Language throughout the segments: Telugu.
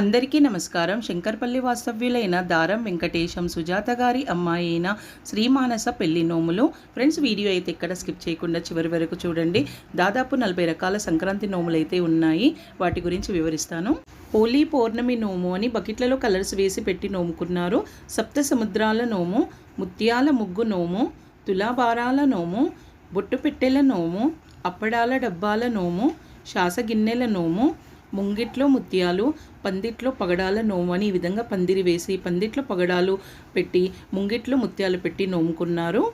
అందరికీ నమస్కారం. శంకర్పల్లి వాస్తవ్యులైన దారం వెంకటేశం సుజాత గారి అమ్మాయి అయిన శ్రీమానస పెళ్ళి నోములు. ఫ్రెండ్స్ వీడియో అయితే ఇక్కడ స్కిప్ చేయకుండా చివరి వరకు చూడండి. దాదాపు నలభై రకాల సంక్రాంతి నోములు అయితే ఉన్నాయి. వాటి గురించి వివరిస్తాను. హోలీ పౌర్ణమి నోము అని బకెట్లలో కలర్స్ వేసి పెట్టి నోముకున్నారు. సప్త సముద్రాల నోము ముత్యాల ముగ్గు నోము తులాభారాల నోము బొట్టు పెట్టెల నోము అప్పడాల డబ్బాల నోము శాసగిన్నెల నోము ముంగిట్లో ముత్యాలు పందిట్లో పగడాల నోము అని ఈ విధంగా పందిరి వేసి పందిట్లో పగడాలు పెట్టి ముంగిట్లో ముత్యాలు పెట్టి నోముకున్నారు.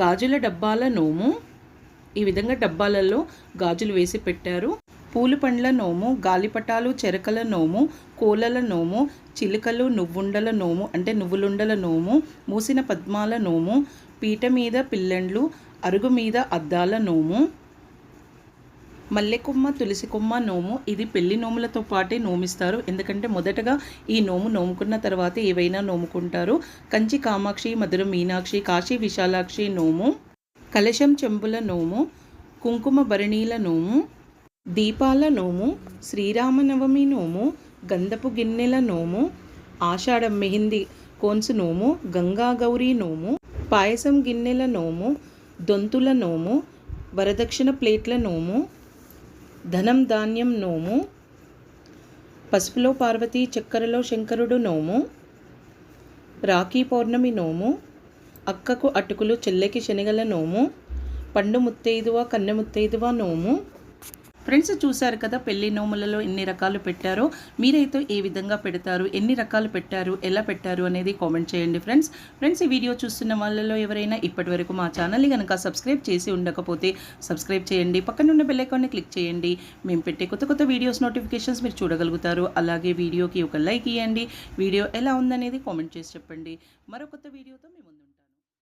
గాజుల డబ్బాల నోము ఈ విధంగా డబ్బాలలో గాజులు వేసి పెట్టారు. పూలు పండ్ల నోము గాలిపటాలు చెరకల నోము కోలల నోము చిలుకలు నువ్వుండల నోము అంటే నువ్వులుండల నోము మూసిన పద్మాల నోము పీట మీద పిల్లండ్లు అరుగు మీద అద్దాల నోము మల్లెకొమ్మ తులసి కొమ్మ నోము. ఇది పెళ్ళి నోములతో పాటే నోమిస్తారు. ఎందుకంటే మొదటగా ఈ నోము నోముకున్న తర్వాత ఏవైనా నోముకుంటారు. కంచి కామాక్షి మధుర మీనాక్షి కాశీ విశాలాక్షి నోము. కలశం చెంబుల నోము. కుంకుమ భరణీల నోము. దీపాల నోము. శ్రీరామనవమి నోము. గంధపు గిన్నెల నోము. ఆషాఢ మెహిందీ కోన్సు నోము. గంగా గౌరీ నోము. పాయసం గిన్నెల నోము. దొంతుల నోము. వరదక్షిణ ప్లేట్ల నోము. ధనం ధాన్యం నోము పసుపులో పార్వతి చక్కెరలో శంకరుడు నోము రాఖీ పౌర్ణమి నోము అక్కకు అటుకులు చెల్లెకి శనగల నోము పండు ముత్తైదువ కన్నె ముత్తైదువ నోము ఫ్రెండ్స్ చూశారు కదా పెళ్ళి నోములలో ఎన్ని రకాలు పెట్టారో మీరైతే ఏ విధంగా పెడతారు ఎన్ని రకాలు పెట్టారు ఎలా పెట్టారు అనేది కామెంట్ చేయండి ఫ్రెండ్స్. ఫ్రెండ్స్ ఈ వీడియో చూస్తున్న వాళ్ళలో ఎవరైనా ఇప్పటి వరకు మా ఛానల్ని కనుక సబ్స్క్రైబ్ చేసి ఉండకపోతే సబ్స్క్రైబ్ చేయండి పక్కన ఉన్న క్లిక్ చేయండి. మేము పెట్టే కొత్త కొత్త వీడియోస్ నోటిఫికేషన్స్ మీరు చూడగలుగుతారు. అలాగే వీడియోకి ఒక లైక్ ఇవ్వండి వీడియో ఎలా ఉందనేది కామెంట్ చేసి చెప్పండి. మరో కొత్త వీడియోతో మేము